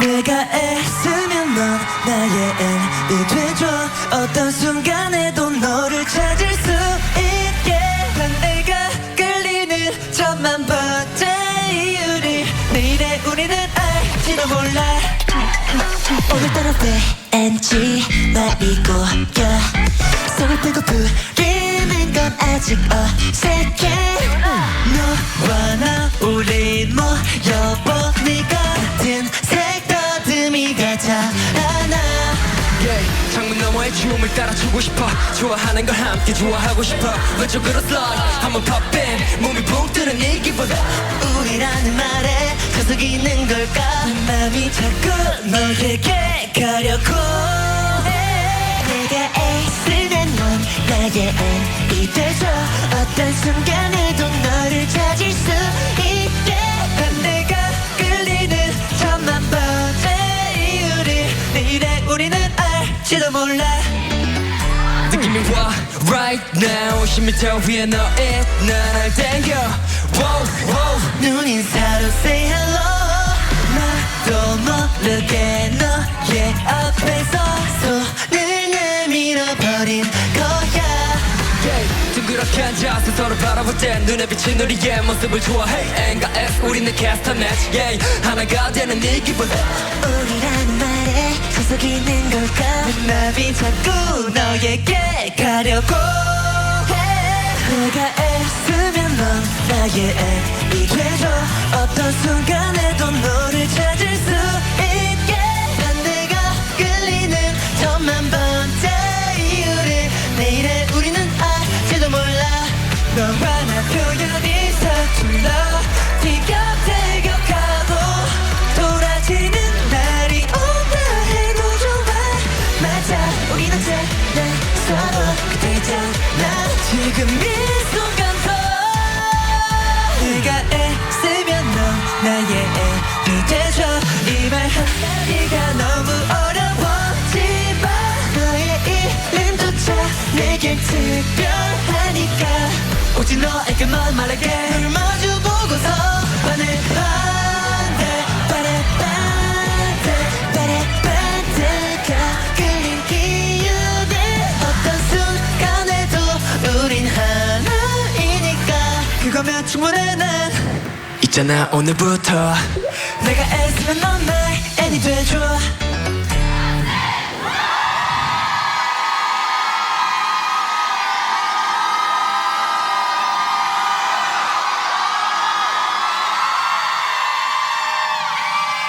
내가 애쓰면 넌 나의 N이 돼줘 어떤 순간에도 너를 찾을 수 있게 난 내가 끌리는 천만 번째 이유를 내일의 우리는 알지도 몰라. 오늘따라 왠지 말이고 야 속을 빼고 부리는 건 아직 어색해. 너와 나 우리 모여보 창문 너머의 춤을 따라 추고 싶어. 좋아하는 걸 함께 좋아하고 싶어. 왼쪽으로 slide. 한번 pop in. 몸이 붕 뜨는 이 기분 우리라는 말에 저속 있는 걸까? 내 맘이 자꾸 너에게 가려고 해. 내가 애쓰는 넌 나의 N이 돼줘 어떤 순간에도 너를 찾을 수 있게. 난 내가 끌리는 천만 번째 이유를. 내일의 우리는 알지도 몰라. 느낌이 와 right now. 10m 위에 너의 나를 땡겨. Wow, wow. 눈인사로 say hello. 나도 모르게 너의 앞에 서서 늘 내밀어버린 거야. Yeah. 둥그렇게 앉아서 서로 바라볼 땐 눈에 비친 우리의 모습을 좋아해. N과 S 우리는 캐스터 매치. Yeah. 하나가 되는 이 기분. 저 속 있는 걸까? 내 맘이 자꾸 너에게 가려고 해. 내가 애쓰면 넌 나의 N이 돼줘 어떤 순간에도 너를 찾을 수 있게. 난 내가 끌리는 천만 번째 이유를 내일의 우리는 알지도 몰라. 너와 나 표현이 서툴러 맞아 우리는 쟤내 그대잖아. 지금 이 순간도 내가 애쓰면 넌 나의 애이 돼줘. 이 말 한마디가 너무 어려웠지만 너의 이름조차 내겐 특별하니까 오직 너에게만 말할게 거면 충분해 난 있잖아 오늘부터. 내가 애쓰면 넌 나의 애니 돼줘